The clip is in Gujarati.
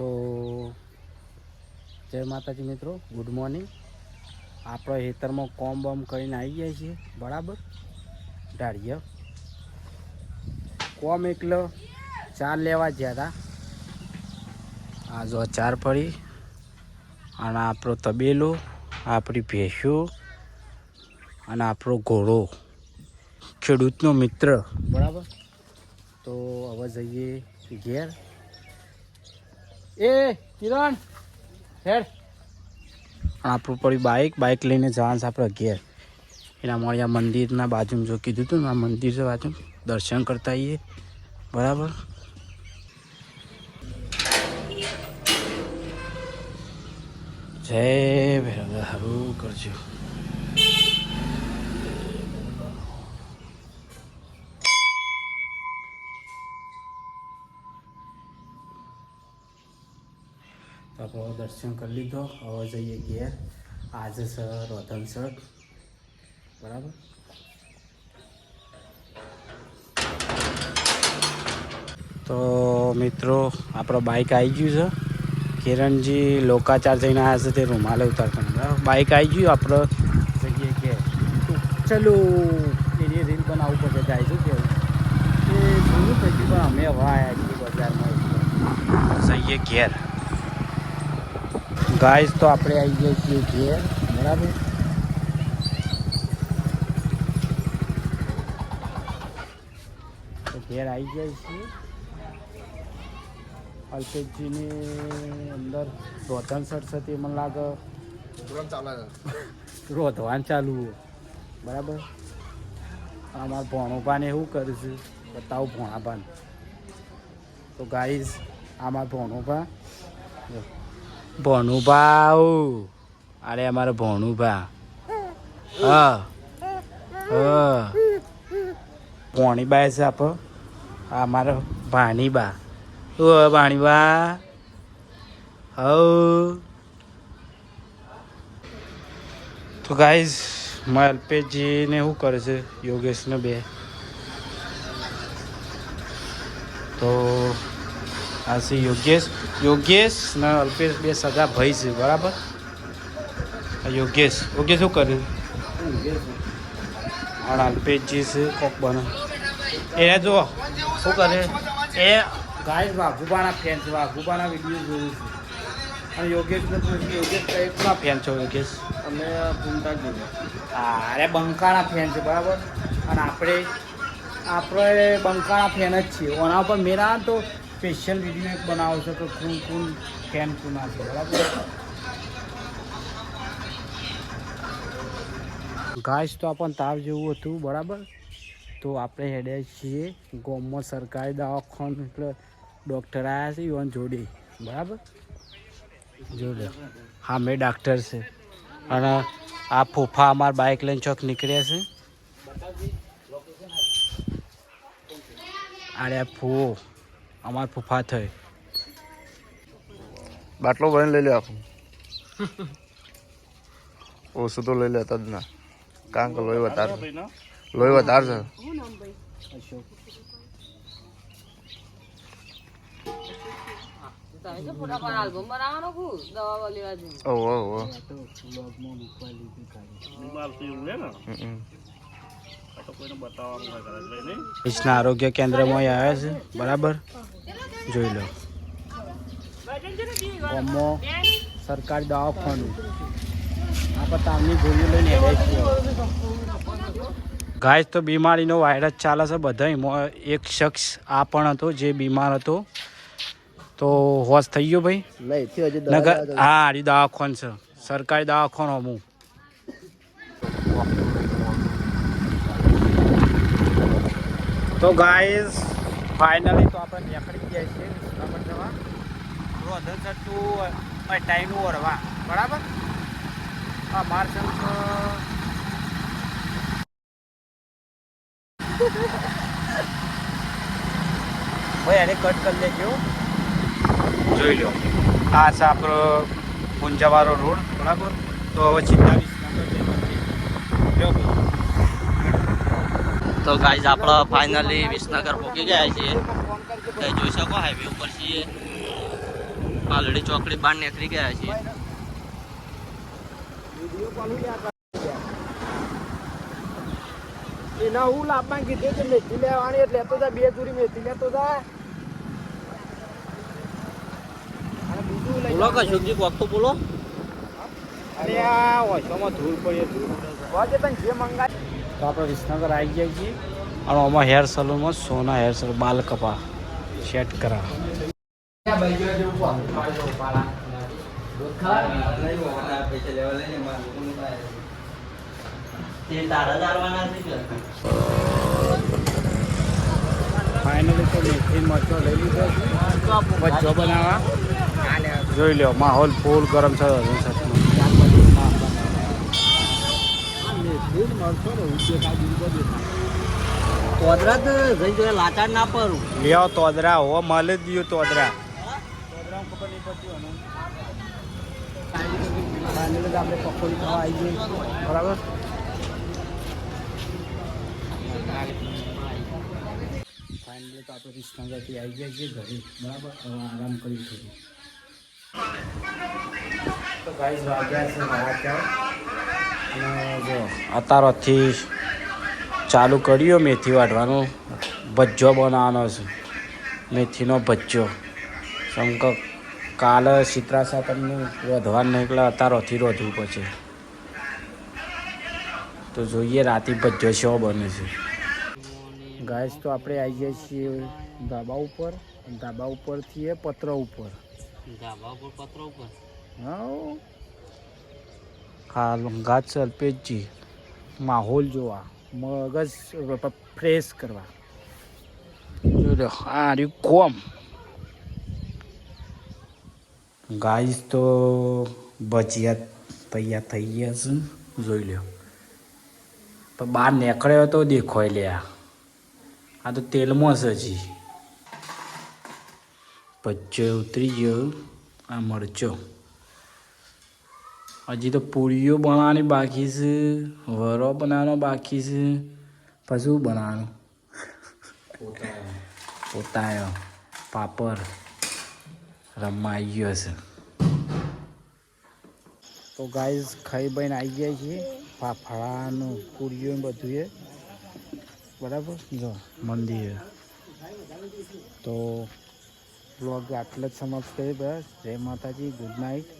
તો જય માતાજી મિત્રો ગુડ મોર્નિંગ આપણે ખેતરમાં કોમ બોમ કરીને આવી જાય છીએ, બરાબર? ઢાળીએ. કોમ એકલો ચાર લેવા ગયા હતા આ જો ચાર પડી, અને આપણો તબેલો, આપણી ભેંસો, અને આપણો ઘોડો, ખેડૂતનો મિત્ર, બરાબર? તો હવે જઈએ ઘેર. એ, કિરણ, હેડ. આપણું પડી બાઇક બાઇક લઈને જવાનું છે આપણે ઘેર. એના મળ્યા મંદિરના બાજુમાં જો કીધું હતું ને, આ મંદિર બાજુ દર્શન કરતા આવીએ. બરાબર? જય ભૈરવ સારું કરજો. આપણે દર્શન કરી લીધો. હવે જઈએ ઘેર. આજે છે રોધન સર. બરાબર? તો મિત્રો, આપણો બાઇક આવી ગયું છે. કિરણજી લોકાચાર જઈને આવ્યા છે તે રૂમાલે ઉતારતા. બરાબર? બાઇક આવી ગયું, આપણે જઈએ ઘેર. ચલો. એની રીલ બનાવવું પડશે જાય છે કેવું એ જોયું પછી પણ અમે હવે આવ્યા છીએ બજારમાં. જઈએ ઘેર. ગાઈસ તો આપણે આવી જઈએ છીએ ઘેર બરાબર? તો ઘેર આવી જાય છીએ. અલ્પેશજીની અંદર રોધન સરસ્વતી મને લાગે રોધવાન ચાલુ. બરાબર? અમારા ભોણોપાને એવું કરીશું બતાવો ભોણાપાને તો ગાઈસ આમાં ભોણોપા જો. ભોણુભા આવું અરે અમારે ભોણુભા. હા. હા. ભોણીબા છે આપો. અમારો ભાણીબા. ઓ ભાણીબા. હવ તો ગાઈઝ મારા અલ્પેશજીને શું કરે છે? યોગેશને બે. તો આ શ્રી યોગેશ યોગેશ ને અલ્પેશ બે સગા ભાઈ છે બરાબર? યોગેશ. યોગેશ શું કર્યું? અને અલ્પેશજી છે કોક બને. એ જો શું કરે? એ ગાય વાઘુબાના ફેન છે વાઘુબાના વીડિયો જોયું છે. અને યોગેશને પૂછ્યું યોગેશ કઈના ફેન છો યોગેશ? અમે પૂંટાજી હા અરે બંકાના ફેન છે બરાબર? અને આપણે આપણે બંકાના ફેન જ છીએ. ઓના ઉપર મેરા તો સ્પેશિયલ વીડિયો એક બનાવો છો કે કોણ કોણ ફેન ના છે, બરાબર? ઘાસ તો આપણને તાવ જેવું હતું, બરાબર? તો આપણે હેડે છીએ ગામમાં સરકારી દવાખાનું, એટલે ડૉક્ટર આવ્યા છે યુવાન જોડે, બરાબર? જોડે. હા, મેં ડાક્ટર છે. અને આ ફૂફા અમારા બાઇક લઈને ચોક નીકળ્યા છે. અરે ફૂવો અમારા ફૂફા થઈ. બાટલો ભરીને લઈ લે આખું. ઓછું તો લઈ લેતા જ ના. કારણ કે લોહી વધારે લોહી વધારે છે. ઓહો ઓહો. કૃષ્ણ આરોગ્ય કેન્દ્રમાં આવ્યા છે. બરાબર? જોઈ લો. ગામમાં સરકારી દવાખાનું. આપણે તાવની ગોળીઓ લઈને આવ્યા ગાય તો બીમારીનો વાયરસ ચાલે છે બધા એક શખ્સ આ પણ હતો જે બીમાર હતો. તો હોશ થઈ ગયો ભાઈ? હા હજી દવાખાન છે. સરકારી દવાખાનો અમુક તો ગાઈઝ ફાઇનલી તો આપણે નીકળી ગયા છીએ બરાબર જવા. રોધન ચટ્ટું ટાઈમ ઓરવા. બરાબર? હા માર સંગ ભાઈ એને કટ કરી લેજો. જોઈ લો. આ છે આપણો પુંજાવાળો રોડ. બરાબર? તો હવે ચિંતા તો ગાઈઝ આપણે ફાઇનલી વિસનગર પહોંચી ગયા છીએ. તમે જોઈ શકો હાઈવે ઉપર છીએ. પાલડી ચોકડી બહાર નીકળી ગયા છીએ. એના હું લાભમાં કીધું કે મેથી લેવાની એટલે તો જા બે ચોરી મેથી લેતો જા. બોલો કશુંકજી કોક તો બોલો. અરે આ ઓછોમાં ધૂળ પડી ધૂળ જે મંગાય તો આપણે વિસનગર આવી જાય છીએ. અને આમાં હેર સલૂનમાં સોના હેર સલૂન બાલ કપા સેટ કરા. છે ફાઇનલી તો મેથી મરચો લઈ લીધો છે. વચ્ચો બનાવવા. જોઈ લો માહોલ ફૂલ ગરમ છે કોદરા તો જઈ જોડે લાચાર ના પરું લ્યો તોદરા હો મળે જ દિયો તોદરા. ફાઇનલી આપણે પકોડી ખાવા આવી જઈએ બરાબર? ફાઇનલી તો આપણે વિસનગરથી આવી ગયા છીએ ઘરે બરાબર હવે આરામ કરી થોડી તો ગાઈસ વાગ્યા છે મારા જો અત્યારથી ચાલુ કર્યો મેથી વાટવાનું ભજ્જો બનાવવાનો છે. મેથીનો ભજ્જો. સમક કાલે સિત્રા સાતમનું રોધવા નીકળે અત્યારથી રોધવું પડશે. તો જોઈએ રાતે ભજ્જો શો બને છે. ગાઈસ તો આપણે આવી જઈએ છીએ ધાબા ઉપર. ધાબા ઉપરથી એ પત્ર ઉપર. ધાબા ઉપર પત્ર ઉપર. હા. હાલ ગાત સલ્પેજજી માહોલ જોવા મગજ ફ્રેશ કરવા. જો લ્યો, આ રહ્યું કોમ. ગાઈસ તો ભજીયા તૈયાર થઈ ગયા છે જોઈ લ્યો. તો બહાર નીકળ્યો તો દેખોય લે આ. આ તો તેલમાં છે હજી. ભજ્જો ઉતરી ગયો આ મરચો. હજી તો પૂરીઓ બનાવવાની બાકી છે વરો બનાવવાનો બાકી છે પછી બનાવવાનું પોતાયો પાપડ રમવા આવી ગયો છે તો ગાઈઝ ખાઈ બહીને આવી ગયા છીએ ફાફડાનું પૂરીઓ બધું એ બરાબર જો મંદિર તો બ્લોગ આટલે જ સમાપ્ત કરી બસ જય માતાજી good night